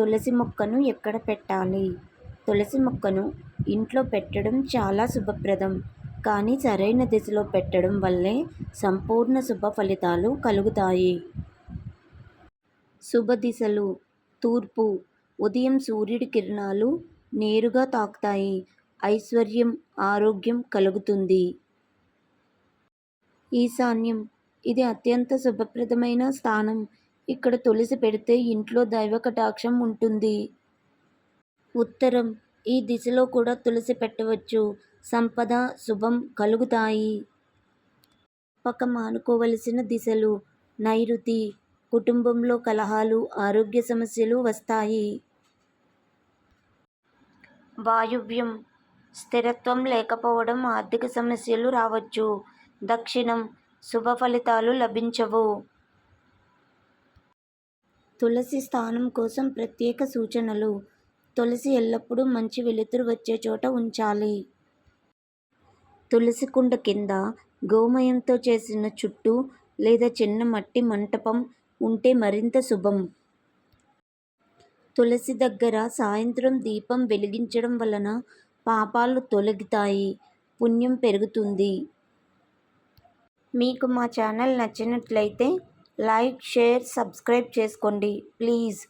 తులసి మొక్కను ఎక్కడ పెట్టాలి? తులసి మొక్కను ఇంట్లో పెట్టడం చాలా శుభప్రదం. కానీ సరైన దిశలో పెట్టడం వల్లే సంపూర్ణ శుభ ఫలితాలు కలుగుతాయి. శుభ దిశలు తూర్పు ఉదయం సూర్యుడి కిరణాలు నేరుగా తాకుతాయి. ఐశ్వర్యం ఆరోగ్యం కలుగుతుంది. ఈశాన్యం ఇది అత్యంత శుభప్రదమైన స్థానం. ఇక్కడ తులసి పెడితే ఇంట్లో దైవ కటాక్షం ఉంటుంది. ఉత్తరం ఈ దిశలో కూడా తులసి పెట్టవచ్చు. సంపద శుభం కలుగుతాయి. పక్క మానుకోవలసిన దిశలు నైరుతి కుటుంబంలో కలహాలు ఆరోగ్య సమస్యలు వస్తాయి. వాయువ్యం స్థిరత్వం లేకపోవడం ఆర్థిక సమస్యలు రావచ్చు. దక్షిణం శుభ ఫలితాలు లభించవు. తులసి స్థానం కోసం ప్రత్యేక సూచనలు. తులసి ఎల్లప్పుడూ మంచి వెలుతురు వచ్చే చోట ఉంచాలి. తులసి కుండ కింద గోమయంతో చేసిన చుట్టు లేదా చిన్న మట్టి మంటపం ఉంటే మరింత శుభం. తులసి దగ్గర సాయంత్రం దీపం వెలిగించడం వలన పాపాలు తొలగుతాయి. పుణ్యం పెరుగుతుంది. మీకు మా ఛానల్ నచ్చినట్లయితే లైక్ షేర్ సబ్స్క్రైబ్ చేసుకోండి. ప్లీజ్.